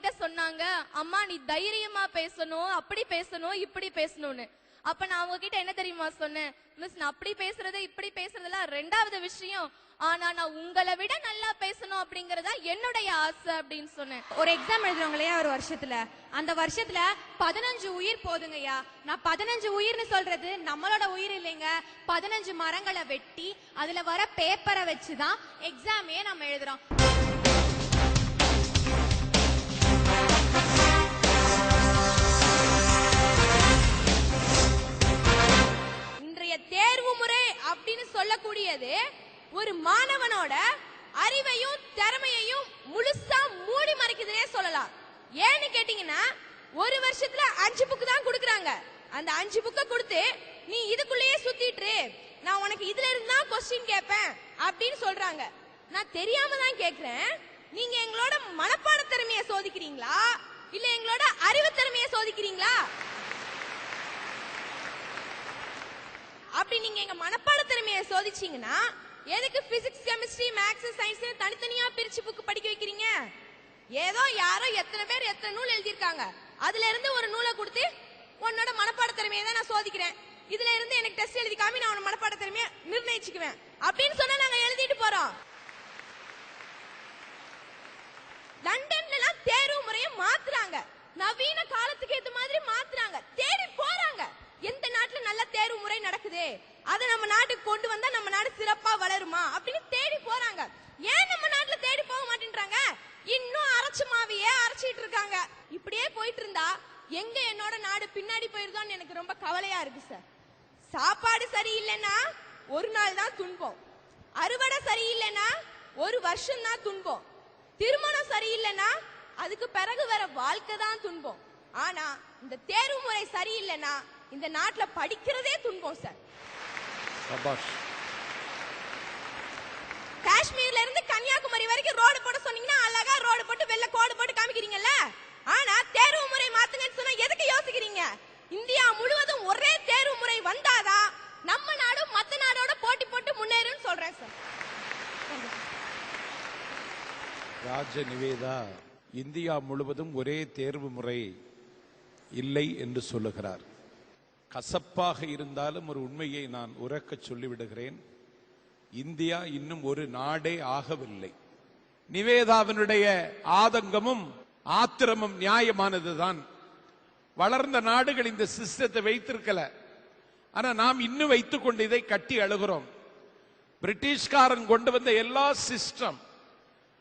கிட்ட சொன்னாங்க அம்மா நீ தைரியமா பேசணும் அப்படி பேசணும் இப்படி பேசணும்னு. அப்ப நான் அவங்க கிட்ட என்ன தெரியுமா சொன்னேன் மிஸ் நான் அப்படி பேசுறது இப்படி பேசுறதெல்லாம் ரெண்டாவது விஷயம். ஆனா நான் உங்களை விட நல்லா பேசணும் அப்படிங்கறதா என்னுடைய ஆசை அப்படின்னு சொன்னேன். ஒரு எக்ஸாம் எழுதுறவங்களையா ஒரு வருஷத்துல அந்த வருஷத்துல பதினஞ்சு உயிர் போதுங்கய்யா. நான் பதினஞ்சு உயிர்னு சொல்றது நம்மளோட உயிர் இல்லைங்க. பதினஞ்சு மரங்களை வெட்டி அதுல வர பேப்பரை வச்சுதான் எக்ஸாமே நம்ம எழுதுறோம். அப்படின்னு சொல்லக்கூடியது ஒரு மாணவனோட அறிவையும் திறமையையும் முழுசா மூடி மறைக்குதுன்னே சொல்லலாம். ஏன்னு கேட்டீங்கன்னா ஒரு வருஷத்துல அஞ்சு புக்கு தான் கொடுக்குறாங்க. அந்த அஞ்சு புக்கை கொடுத்து நீ இதுக்குள்ளேயே சுத்திட்டு நான் உனக்கு இதுல இருந்து தான் கொஸ்டின் கேட்பேன் அப்படின்னு சொல்றாங்க. நான் தெரியாம தான் கேக்குறேன் நீங்க எங்களோட மனப்பாட திறமையை சோதிக்கிறீங்களா? இல்ல எங்களோட அறிவு திறமையை சோதிக்கிறீங்களா? அப்படி நீங்க எங்க மனப்பா திறமையை சோதிச்சீங்கன்னா எதுக்கு பிசிக்ஸ் கெமிஸ்ட்ரி மேக்ஸ் சயின்ஸ் தனித்தனியா பிரிச்சு புக் படிக்க வைக்கிறீங்க? ஏதோ யாரோ எத்தனை பேர் எத்தனை நூல் எழுதியிருக்காங்க. அதுல இருந்து ஒரு நூலை கொடுத்து உன்னோட மனப்பாட திறமையை தான் நான் சோதிக்கிறேன். இதுல இருந்து எனக்கு டெஸ்ட் எழுதி காமி நான் உன் மனப்பாட திறமையை நிர்ணயிச்சுக்குவேன். அப்படின்னு சொன்னா நாங்க எழுதிட்டு போறோம். லண்டன்ல எல்லாம் தேர்வு முறையை மாத்துறாங்க. நவீன காலத்துக்கு ஏத்த மாதிரி மாத்துறாங்க தேடி போறாங்க எந்த நாட்டுல நல்ல தேர்வு முறை நடக்குது அதை நம்ம நாட்டுக்கு கொண்டு வந்தா நம்ம நாடு சிறப்பா வளருமா அப்படின்னு தேடி போறாங்க. ஏன் நம்ம நாட்டுல தேடி போக மாட்டேன்றாங்க? இன்னும் அரைச்சு மாவையே அரைச்சிட்டு இருக்காங்க. இப்படியே போயிட்டு இருந்தா எங்க என்னோட நாடு பின்னாடி போயிருதோன்னு எனக்கு ரொம்ப கவலையா இருக்கு சார் சாப்பாடு சரியில்லைன்னா ஒரு நாள் தான் துன்பம். அறுவடை சரியில்லைன்னா ஒரு வருஷம் தான் துன்பம். திருமணம் சரியில்லைன்னா அதுக்கு பிறகு வர வாழ்க்கை தான் துன்பம். ஆனா இந்த தேர்வு முறை சரியில்லைன்னா இந்த நாட்டுல படிக்கிறதே துன்பம் சார் காஷ்மீர்ல இருந்து கன்னியாகுமரி வரைக்கும் ரோடு போட சொன்னீங்கன்னா அழகா ரோடு போட்டு வெள்ள கோடு போட்டு காமிக்கிறீங்கல்ல? ஆனா தேர்வு முறை மாத்துங்கன்னு சொன்னா எதுக்கு யோசிக்கிறீங்க? இந்தியா முழுவதும் ஒரே தேர்வு முறை வந்தாதான் நம்ம நாடும் மத்த நாடோட போட்டி போட்டு முன்னேறுன்னு சொல்றேன் சார். ராஜ நிவேதா இந்தியா முழுவதும் ஒரே தேர்வு முறை இல்லை என்று சொல்லுகிறார். கசப்பாக இருந்தாலும் ஒரு உண்மையை நான் உறக்கச் சொல்லிவிடுகிறேன். இந்தியா இன்னும் ஒரு நாடே ஆகவில்லை. நிவேதாவினுடைய ஆதங்கமும் ஆத்திரமும் நியாயமானதுதான். வளர்ந்த நாடுகள் இந்த சிஸ்டத்தை வைத்திருக்கல. ஆனா நாம் இன்னும் வைத்துக் கொண்டு இதை கட்டி அழுகிறோம். பிரிட்டிஷ்காரன் கொண்டு வந்த எல்லா சிஸ்டம்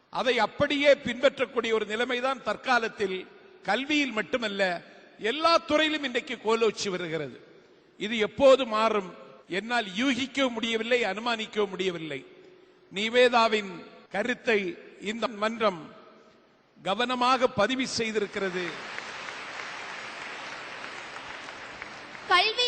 அதை அப்படியே பின்பற்றக்கூடிய ஒரு நிலைமைதான் தற்காலத்தில் கல்வியில் மட்டுமல்ல எல்லா துறையிலும் இன்றைக்கு கோலோச்சி வருகிறது. இது எப்போது மாறும்? என்னால் யூகிக்கவும் முடியவில்லை அனுமானிக்கவும் முடியவில்லை. நிவேதாவின் கருத்தை இந்த மன்றம் கவனமாக பதிவு செய்திருக்கிறது. கல்வி